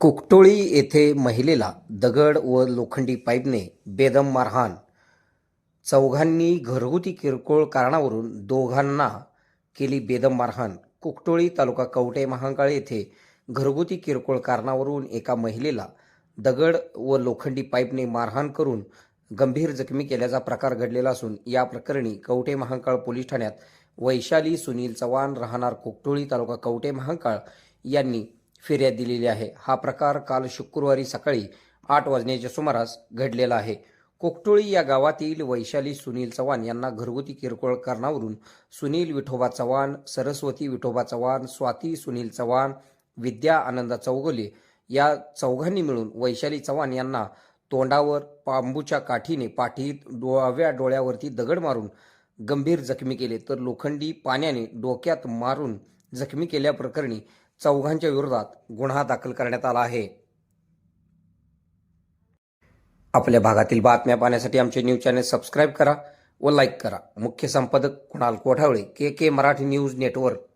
कुकटोळी येथे महिलेला दगड व लोखंडी पाईपने बेदम मारहाण. चौघांनी घरगुती किरकोळ कारणावरून दोघांना केली बेदम मारहाण. कुकटोळी तालुका कवटे महांकाळ येथे घरगुती किरकोळ कारणावरून एका महिलेला दगड व लोखंडी पाईपने मारहाण करून गंभीर जखमी केल्याचा प्रकार घडलेला असून या प्रकरणी कवटे महांकाळ पोलीस ठाण्यात वैशाली सुनील चव्हाण राहणार कुकटोळी तालुका कवटे महांकाळ यांनी फिर्याद दिलेली आहे. हा प्रकार काल शुक्रवारी सकाळी आठ वाजण्याच्या सुमारास घडलेला आहे. कोकटोळी या गावातील वैशाली सुनील चव्हाण यांना घरगुती किरकोळ कारणावरून सुनील विठोबा चव्हाण सरस्वती विठोबा चव्हाण स्वाती सुनील चव्हाण विद्या आनंदा चौगुले या चौघांनी मिळून वैशाली चव्हाण यांना तोंडावर बांबूच्या काठीने पाठीत डोळाव्या डोळ्यावरती दगड मारून गंभीर जखमी केले. तर लोखंडी पाण्याने डोक्यात मारून जखमी केल्याप्रकरणी चौघांच्या विरोधात गुन्हा दाखल करण्यात आला आहे. आपल्या भागातील बातम्या पाहण्यासाठी आमचे न्यूज चॅनल सबस्क्राईब करा व लाईक करा. मुख्य संपादक Kunal Kothawale K K Marathi news network.